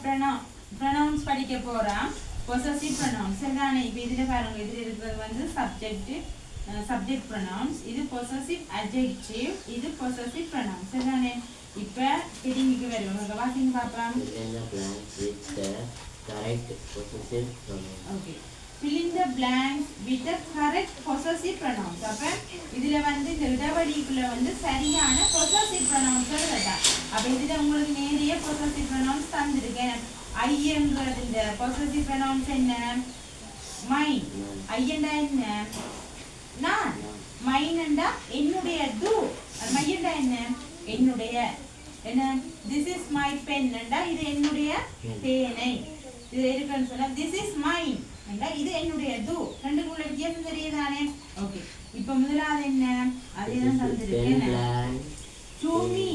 Pronounce படிக்க போறோம் possessive pronouns சரிதானே இப்போ இதுல பாருங்க. இதுல இருக்கிறது வந்து சப்ஜெக்ட் சப்ஜெக்ட் ப்ரொனவுன்ஸ் இது பொசசிவ் அட்ஜெக்டிவ் இது பொசசிவ் ப்ரொனவுன்ஸ் சரிதானே? இப்போ ஹெடிங்க்கு வருவோம் வாசிங்க பார்க்கலாம் Fill in the blanks with the correct okay fill in the blanks with the correct possessive pronouns. possessive pronouns அப்ப இதுல வந்து இந்த இடைவெளிக்குள்ள வந்து சரியான possessive pronouns எழுதலாம் அப்ப இதுல உங்களுக்கு நிறைய possessive pronouns தந்திருக்கேன். ஐயன்றது இந்த possessive pronouns என்ன? மைன் ஐயண்டா என்ன? நான். மைனண்டா என்னுடைய அது மையண்டா என்ன? என்னுடைய. என்ன? திஸ் இஸ் மை பென்ண்டா இது என்னுடைய பேனை. இது இருக்குன்னு சொன்னா திஸ் இஸ் மைன் இது என்னுடைய து ரெண்டுக்குள்ள வித்தியாசம் தெரியுதானே? ஓகே இப்போ முதலாவது என்ன? அதே தான் தந்திருக்கேன். டு மீ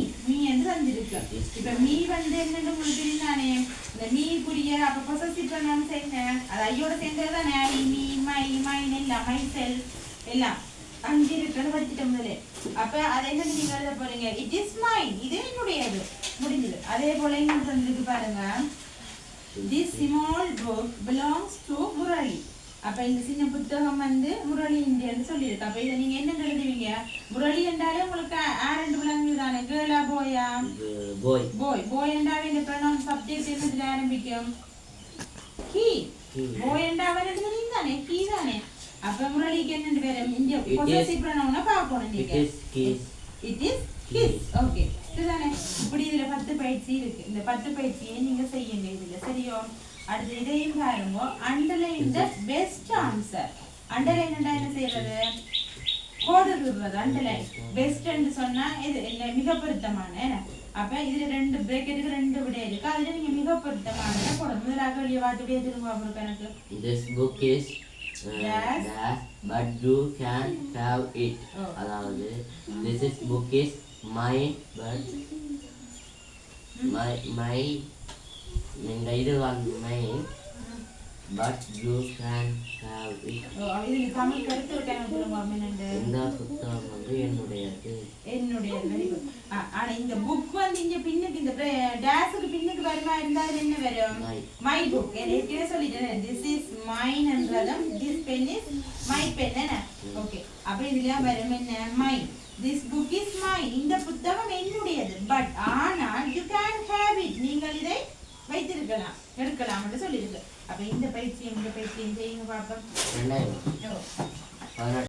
வந்திருக்கும் இப்ப மீ வந்து என்னன்னு உங்களுக்கு தெரியுதானே இந்த மீ குடிய அப்ப பொசசிவ் ப்ரொனவுன்ஸ் சேர்ந்தேன் அது ஐயோட சேர்ந்தது தானே ஐ மீ மை மைன் எல்லாம் மை செல் எல்லாம் அஞ்சு இருக்கிறது படிச்சுட்டோம் முதல்ல அப்ப அதை என்ன நீங்க எழுத போறீங்க இட் இஸ் மைன் இது என்னுடையது முடிஞ்சது அதே போல இன்னும் தந்திருக்கு பாருங்க this small book blanks to Murali அப்ப இந்த சின்ன புத்தகம் வந்து முரளி இந்தியன்னு சொல்லியிருக்கு அப்ப இதை நீங்க என்ன எழுதுவீங்க முரளி என்றாலே உங்களுக்கு ஆ ரெண்டு விலங்கு தானே ஆரம்பிக்கும் ஹி He. போய் என்றாவே ரெண்டு நீ தானே ஹி தானே அப்ப முரளிக்கு என்ன பேரு இங்க It is- பொசசிவ் ப்ரொனவுன பார்க்கணும் It நீங்க is his. It is his okay இதுதானே இப்படி இதுல பத்து பயிற்சி இருக்கு இந்த பத்து பயிற்சியை நீங்க செய்யுங்க இதுல சரியோ அடுத்து இதையும் பாருங்க underline the best answer underline என்ன செய்யறது கோடு விடுறது அண்டர்லைன் பெஸ்ட்னு சொன்னா இது என்ன மிக பொருத்தமான? அப்ப இதுல ரெண்டு பிரேக்கெட்டுக்கு ரெண்டு விடை இருக்கு அதுல நீங்க மிக பொருத்தமான போட முதலாக வெளியே வார்த்தையே திரும்ப அப்புறம் எனக்கு Dash. dash, but you can have it. Oh. அதாவது this is book is mine, but my my இந்த இது வந்து mine, can have it. ஓ, இதுல தமிழ் கருத்து இந்த புத்தகம் வந்து என்னுடையது? என்னுடைய very good. ஆ- ஆனா இந்த புக் வந்து இங்க பின்னுக்கு இந்த டேஸுக்கு பின்னுக்கு வருமா இருந்தா என்ன வரும். மை புக் ஏற்கனவே சொல்லிட்டேன் திஸ் இஸ் மைன் என்றதும் this pen is my pen என்ன ஓகே அப்ப இதுல வரும்? என்ன? Mine this book is mine இந்த புத்தகம் என்னுடையது. பட் ஆனால் யூ கேன் ஹேவ் இட் நீங்கள் இதை வைத்திருக்கலாம். எடுக்கலாம் என்று சொல்லியிருக்கு. அப்ப இந்த பயிற்சியும் இந்த பயிற்சியும் செய்யுங்க பாப்போம் ரெண்டாயிரம் ஓ. பதினெட்டு